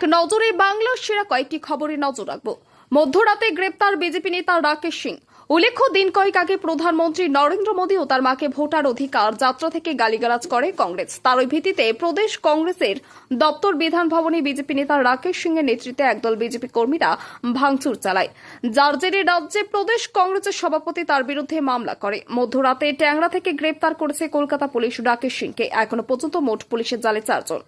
এক নজরে বাংলার সেরা কয়েকটি খবরে নজর রাখব। মধ্যরাতে গ্রেপ্তার বিজেপি নেতা রাকেশ সিং। উল্লেখ্য, দিন কয়েক আগে প্রধানমন্ত্রী নরেন্দ্র মোদী ও তার মাকে ভোটার অধিকার যাত্রা থেকে গালিগালাজ করে কংগ্রেস। তার ওই ভিত্তিতে প্রদেশ কংগ্রেসের দপ্তর বিধান ভবনে বিজেপি নেতা রাকেশ সিং এর নেতৃত্বে একদল বিজেপি কর্মীরা ভাঙচুর চালায়। যার জেরে রাজ্যে প্রদেশ কংগ্রেসের সভাপতি তার বিরুদ্ধে মামলা করে। মধ্যরাতে ট্যাংরা থেকে গ্রেপ্তার করেছে কলকাতা পুলিশ রাকেশ সিংকে। এখনও পর্যন্ত মোট পুলিশের জালে চারজন।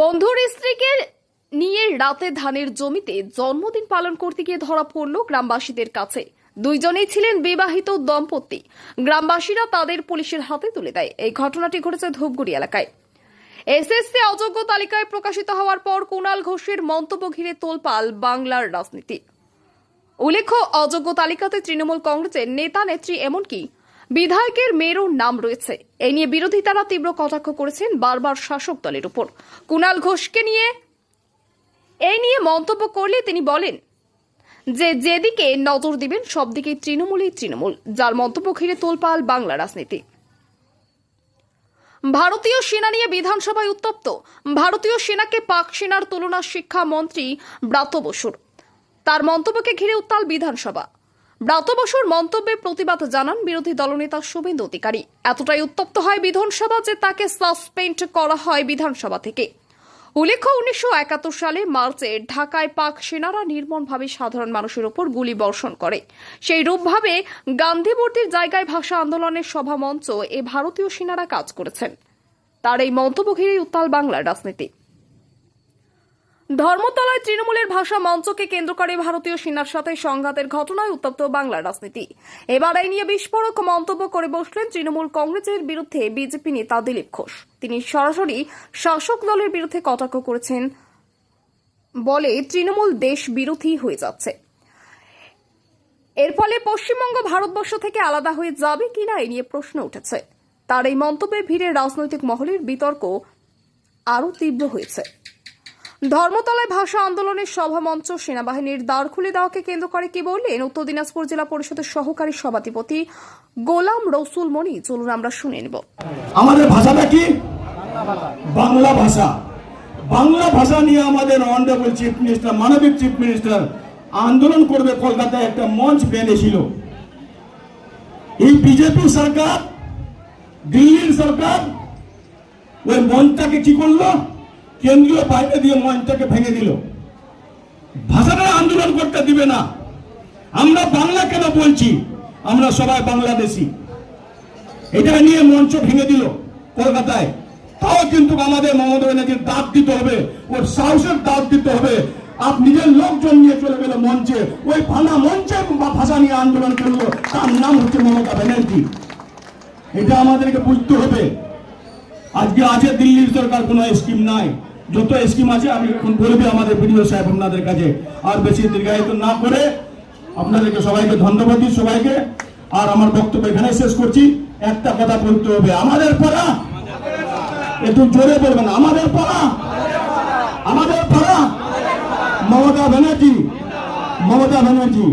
বন্ধুর স্ত্রীকে নিয়ে রাতে ধানের জমিতে জন্মদিন পালন করতে গিয়ে ধরা পড়ল গ্রামবাসীদের কাছে। দুইজনেই ছিলেন বিবাহিত দম্পতি। গ্রামবাসীরা তাদের পুলিশের হাতে তুলে দেয়। এই ঘটনাটি ঘটেছে ধূপগুড়ি এলাকায়। এসএসসি অযোগ্য তালিকায় প্রকাশিত হওয়ার পর কুণাল ঘোষের মন্তব্য ঘিরে তোলপাল বাংলার রাজনীতি। উল্লেখ্য, অযোগ্য তালিকাতে তৃণমূল কংগ্রেসের নেতা নেত্রী এমনকি বিধায়কের মেয়েরও নাম রয়েছে। এই নিয়ে বিরোধিতারা তীব্র কটাক্ষ করেছেন বারবার শাসক দলের উপর। কুণাল ঘোষকে নিয়ে এই নিয়ে মন্তব্য করলে তিনি বলেন, যে যেদিকে নজর দিবেন সব দিকে তৃণমূলই তৃণমূল, যার মন্তব্য ঘিরে তোলপাল বাংলা রাজনীতি। ভারতীয় সেনা নিয়ে বিধানসভায় উত্তপ্ত। ভারতীয় সেনাকে পাক সেনার তুলনা শিক্ষামন্ত্রী ব্রাত বসুর। তার মন্তব্যকে ঘিরে উত্তাল বিধানসভা। ব্রাত বসুর মন্তব্যে প্রতিবাদ জানান বিরোধী দলনেতা শুভেন্দু অধিকারী। এতটাই উত্তপ্ত হয় বিধানসভা যে তাকে সাসপেন্ড করা হয় বিধানসভা থেকে। উল্লেখ্য, উনিশশো একাত্তর সালে মার্চে ঢাকায় পাক সেনারা নির্মমভাবে সাধারণ মানুষের ওপর গুলি বর্ষণ করে। সেই রূপভাবে গান্ধী মূর্তির জায়গায় ভাষা আন্দোলনের সভা মঞ্চ এ ভারতীয় সেনারা কাজ করেছেন। তার এই মন্তব্য ঘিরেই উত্তাল বাংলার রাজনীতি। ধর্মতলায় তৃণমূলের ভাষা মঞ্চকে কেন্দ্র করে ভারতীয় সেনার সাথে সংঘাতের ঘটনায় উত্তপ্ত বাংলার রাজনীতি। এবার এই নিয়ে বিস্ফোরক মন্তব্য করে বসলেন তৃণমূল কংগ্রেসের বিরুদ্ধে বিজেপি নেতা দিলীপ ঘোষ। তিনি সরাসরি শাসক দলের বিরুদ্ধে কটাক্ষ করেছেন বলে তৃণমূল দেশ বিরোধী হয়ে যাচ্ছে। এর ফলে পশ্চিমবঙ্গ ভারতবর্ষ থেকে আলাদা হয়ে যাবে কিনা এ নিয়ে প্রশ্ন উঠেছে। তার এই মন্তব্যে ভিড়ে রাজনৈতিক মহলের বিতর্ক আরও তীব্র হয়েছে। ধর্মতলায় ভাষা আন্দোলনের সভামঞ্চ সেনাবাহিনীর দ্বার খুলে দেওয়াকে কেন্দ্র করে কি বললেন উত্তর দিনাজপুর জেলা পরিষদের সহকারী সভাধিপতি গোলাম রসুল মনি? চলুন আমরা শুনে নেব। আমাদের ভাষাটা কি? বাংলা ভাষা। বাংলা ভাষা নিয়ে আমাদের অনারেবল চিফ মিনিস্টার মানবিক চিফ মিনিস্টার আন্দোলন করবে কলকাতায় একটা মঞ্চ বেঁধেছিল। এই বিজেপি সরকার, দিল্লির সরকার, ওই মঞ্চটাকে কি করল? কেন্দ্রীয় বাইরে দিয়ে মঞ্চটাকে ভেঙে দিল। ভাষাটা আন্দোলন করতে দিবে না। আমরা বাংলা কেন বলছি? আমরা সবাই বাংলাদেশি। এটা নিয়ে মঞ্চ ভেঙে দিল কলকাতায়। তাও কিন্তু আমাদের মমতা ব্যানার্জির দাঁত দিতে হবে, ওর সাহসের দাঁত দিতে হবে। আপ নিজের লোকজন নিয়ে চলে গেল মঞ্চে। ওই ফানা মঞ্চে ভাষা নিয়ে আন্দোলন করল, তার নাম হচ্ছে মমতা ব্যানার্জি। এটা আমাদেরকে বুঝতে হবে। আজকে আছে দিল্লির সরকার, কোনো স্কিম নাই। যত স্কিম আছে, আমি এখন বলবি আমাদের বিডিও সাহেব আপনাদের কাছে। আর বেশি দীর্ঘায়িত না করে আপনাদেরকে সবাইকে ধন্যবাদ দিই সবাইকে। আর আমার বক্তব্য এখানে শেষ করছি। একটা কথা বলতে হবে, আমাদের পাড়া। একটু জোরে বলবেন, আমাদের পাড়া। আমাদের পাড়া। মমতা ব্যানার্জি মমতা ব্যানার্জি।